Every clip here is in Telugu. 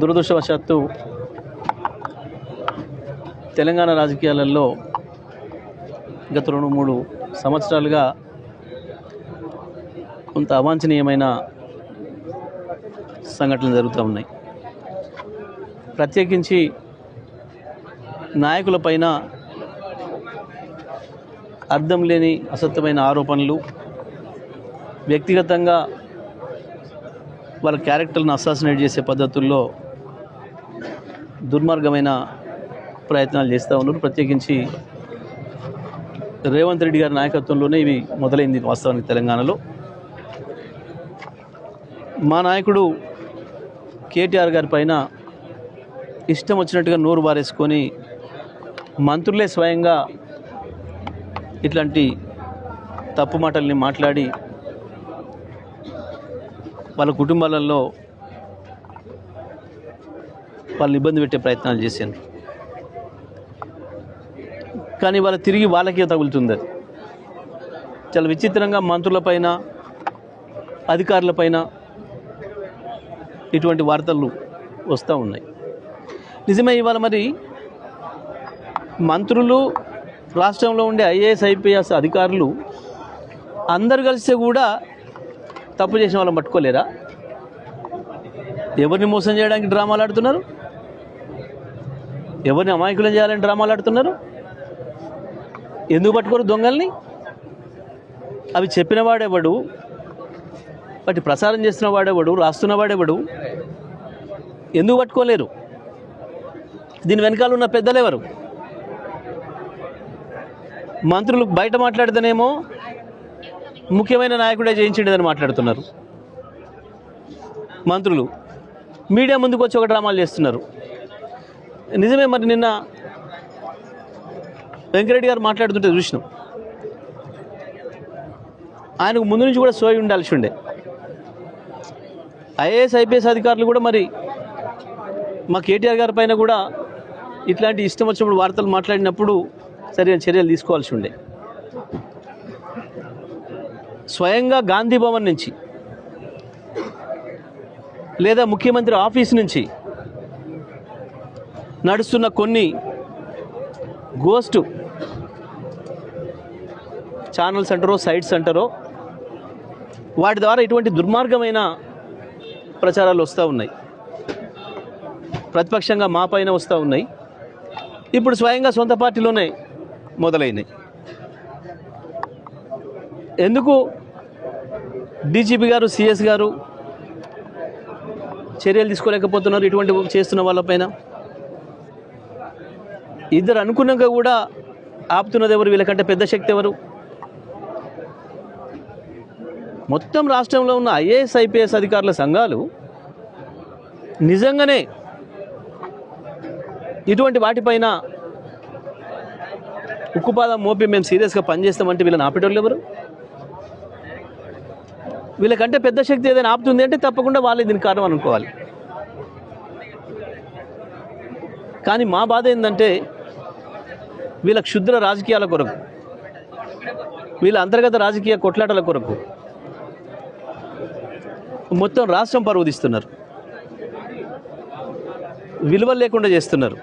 దురదృష్టవశాత్తు తెలంగాణ రాజకీయాలలో గత రెండు మూడు సంవత్సరాలుగా కొంత అవాంఛనీయమైన సంఘటనలు జరుగుతూ ఉన్నాయి. ప్రత్యేకించి నాయకులపైన అర్థం లేని అసత్యమైన ఆరోపణలు వ్యక్తిగతంగా వాళ్ళ క్యారెక్టర్లను అసాసినేట్ చేసే పద్ధతుల్లో దుర్మార్గమైన ప్రయత్నాలు చేస్తూ ఉన్నారు. ప్రత్యేకించి రేవంత్ రెడ్డి గారి నాయకత్వంలోనే ఇవి మొదలైంది వాస్తవానికి తెలంగాణలో. మా నాయకుడు కేటీఆర్ గారి పైన ఇష్టం వచ్చినట్టుగా నోరు బారేసుకొని మంత్రులే స్వయంగా ఇట్లాంటి తప్పు మాటల్ని మాట్లాడి వాళ్ళ కుటుంబాలలో వాళ్ళని ఇబ్బంది పెట్టే ప్రయత్నాలు చేశాను కానీ వాళ్ళ తిరిగి వాళ్ళకే తగులుతుంది అది. చాలా విచిత్రంగా మంత్రులపైన అధికారులపైన ఇటువంటి వార్తలు వస్తూ ఉన్నాయి. నిజమే ఇవాళ మరి మంత్రులు రాష్ట్రంలో ఉండే ఐఏఎస్ ఐపీఎస్ అధికారులు అందరు కలిస్తే కూడా తప్పు చేసిన వాళ్ళని పట్టుకోలేరా ఎవరిని మోసం చేయడానికి డ్రామాలు ఆడుతున్నారు? ఎవరిని అమాయకులం చేయాలని డ్రామాలు ఆడుతున్నారు? ఎందుకు పట్టుకోరు దొంగల్ని? అవి చెప్పిన వాడెవడు? వాటి ప్రసారం చేస్తున్న వాడెవడు? రాస్తున్న వాడెవడు? ఎందుకు పట్టుకోలేరు? దీని వెనకాల ఉన్న పెద్దలు ఎవరు? మంత్రులు బయట మాట్లాడితేనేమో ముఖ్యమైన నాయకుడే జయించిండేదని మాట్లాడుతున్నారు. మంత్రులు. మీడియా ముందుకు వచ్చి ఒక డ్రామాలు చేస్తున్నారు. నిజమే మరి నిన్న వెంకరెడ్డి గారు మాట్లాడుతుంటే చూసినాం. ఆయనకు ముందు నుంచి కూడా సోయి ఉండాల్సి ఉండే. ఐఏఎస్ ఐపీఎస్ అధికారులు కూడా మరి మా కేటీఆర్ గారి పైన కూడా ఇట్లాంటి ఇష్టం వచ్చినప్పుడు వార్తలు మాట్లాడినప్పుడు సరైన చర్యలు తీసుకోవాల్సి ఉండే. స్వయంగా గాంధీ భవన్ నుంచి లేదా ముఖ్యమంత్రి ఆఫీస్ నుంచి నడుస్తున్న కొన్ని గోస్ట్ ఛానల్స్ అంటారో సైట్స్ అంటారో వాటి ద్వారా ఇటువంటి దుర్మార్గమైన ప్రచారాలు వస్తూ ఉన్నాయి. ప్రతిపక్షంగా మా పైన వస్తూ ఉన్నాయి. ఇప్పుడు స్వయంగా సొంత పార్టీలోనే మొదలైనాయి. ఎందుకు డీజీపీ గారు సిఎస్ గారు చర్యలు తీసుకోలేకపోతున్నారు ఇటువంటి చేస్తున్న వాళ్ళపైన? ఇద్దరు అనుకున్నాక కూడా ఆపుతున్నది ఎవరు? వీళ్ళకంటే పెద్ద శక్తి ఎవరు? మొత్తం రాష్ట్రంలో ఉన్న ఐఏఎస్ ఐపీఎస్ అధికారుల సంఘాలు నిజంగానే ఇటువంటి వాటిపైన ఉక్కుపాదం మోపి మేము సీరియస్గా పనిచేస్తామంటే వీళ్ళని ఆపేటోళ్ళు ఎవరు? వీళ్ళకంటే పెద్ద శక్తి ఏదైనా ఆపుతుంది అంటే తప్పకుండా వాళ్ళే దీనికి కారణం అనుకోవాలి. కానీ మా బాధ ఏంటంటే వీళ్ళ క్షుద్ర రాజకీయాల కొరకు వీళ్ళ అంతర్గత రాజకీయ కొట్లాటల కొరకు మొత్తం రాష్ట్రం పరువు విలువ లేకుండా చేస్తున్నారు.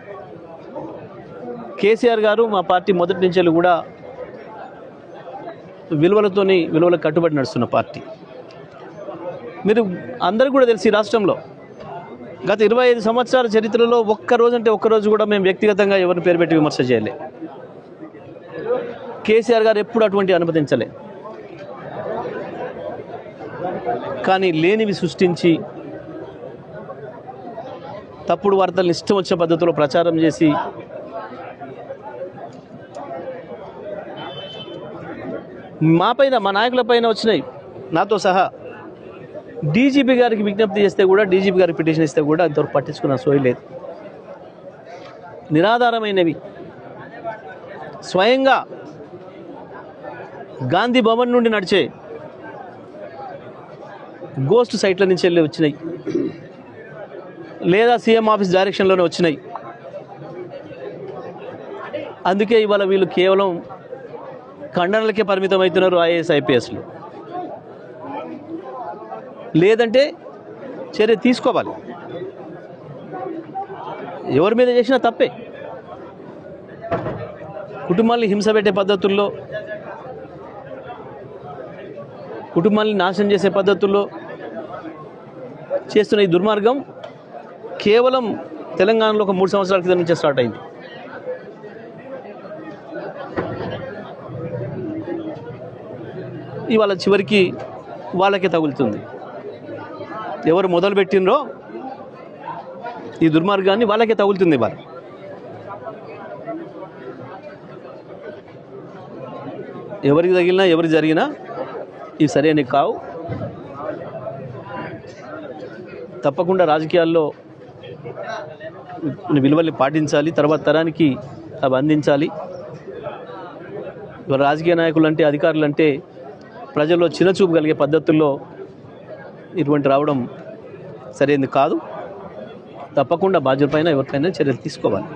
కేసీఆర్ గారు మా పార్టీ మొదటి నుంచి కూడా విలువలతోని విలువలకు కట్టుబడి నడుస్తున్న పార్టీ. మీరు అందరూ కూడా తెలిసి రాష్ట్రంలో. గత ఇరవై ఐదు సంవత్సరాల చరిత్రలో ఒక్క రోజు అంటే ఒక్క రోజు కూడా మేము వ్యక్తిగతంగా ఎవరిని పేరు పెట్టి విమర్శ చేయలే. కేసీఆర్ గారు ఎప్పుడు అటువంటి అనుమతించలే. కానీ లేనివి సృష్టించి తప్పుడు వార్తలను ఇష్టం వచ్చే పద్ధతిలో ప్రచారం చేసి మా పైన మా నాయకుల పైన వచ్చినాయి. నాతో సహా డీజీపీ గారికి విజ్ఞప్తి చేస్తే కూడా డీజీపీ గారికి పిటిషన్ ఇస్తే కూడా అంతవరకు పట్టించుకున్న సోయి లేదు. నిరాధారమైనవి. స్వయంగా గాంధీ భవన్ నుండి నడిచే గోస్ట్ సైట్ల నుంచి వెళ్ళి వచ్చినాయి. లేదా సీఎం ఆఫీస్ డైరెక్షన్లోనే వచ్చినాయి. అందుకే ఇవాళ వీళ్ళు కేవలం ఖండనలకే పరిమితం అవుతున్నారు ఐఏఎస్ ఐపీఎస్లు. లేదంటే చర్య తీసుకోవాలి. ఎవరి మీద చేసినా తప్పే. కుటుంబాన్ని హింస పెట్టే పద్ధతుల్లో కుటుంబాన్ని నాశనం చేసే పద్ధతుల్లో చేస్తున్న ఈ దుర్మార్గం కేవలం తెలంగాణలో ఒక మూడు సంవత్సరాల క్రితం నుంచే స్టార్ట్ అయింది. ఇవాళ చివరికి వాళ్ళకే తగులుతుంది. ఎవరు మొదలుపెట్టినరో ఈ దుర్మార్గాన్ని వాళ్ళకే తగులుతుంది ఇవాళ. ఎవరికి తగిలినా ఎవరికి జరిగినా ఇవి సరైనవి కావు. తప్పకుండా రాజకీయాల్లో విలువల్ని పాటించాలి తర్వాత తరానికి అవి అందించాలి. రాజకీయ నాయకులు అంటే అధికారులు అంటే ప్రజల్లో చిన్నచూపు కలిగే పద్ధతుల్లో ఇటువంటి రావడం సరైనది కాదు. తప్పకుండా బాధ్యులపైన ఎవరిపైన చర్యలు తీసుకోవాలి.